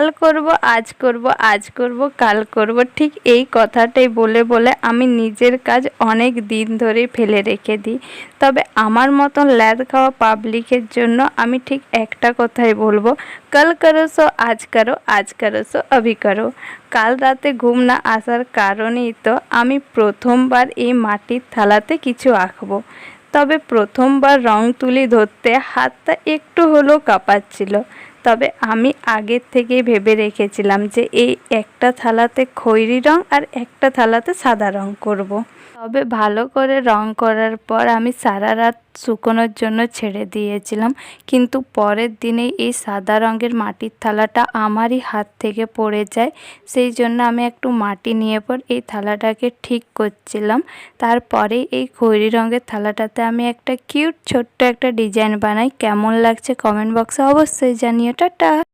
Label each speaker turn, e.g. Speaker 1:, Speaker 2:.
Speaker 1: কাল করব, আজ করব আজ করব, কাল করব। ঠিক এই কথাটাই বলে বলে আমি নিজের কাজ অনেক দিন ধরেই ফেলে রেখে দিই। তবে আমার মতন ল্যাদ খাওয়া পাবলিকের জন্য আমি ঠিক একটা কথাই বলব। কাল করো সো, আজ করো আজ করো সো, অভি করো। কাল রাতে ঘুম না আসার কারণেই তো আমি প্রথমবার এই মাটির থালাতে কিছু আঁকবো। তবে প্রথমবার রং তুলি ধরতে হাতটা একটু হলেও কাঁপাচ্ছিল। তবে আমি আগের থেকেই ভেবে রেখেছিলাম যে এই একটা থালাতে খৈরি রং আর একটা থালাতে সাদা রং করব। তবে ভালো করে রং করার পর আমি সারা রাত শুকোনোর জন্য ছেড়ে দিয়েছিলাম। কিন্তু পরের দিনে এই সাদা রঙের মাটির থালাটা আমারই হাত থেকে পড়ে যায়। সেই জন্য আমি একটু মাটি নিয়ে পর এই থালাটাকে ঠিক করছিলাম। তারপরে এই খৈরি রঙের থালাটাতে আমি একটা কিউট ছোট্ট একটা ডিজাইন বানাই। কেমন লাগছে কমেন্ট বক্সে অবশ্যই জানিও টাটা।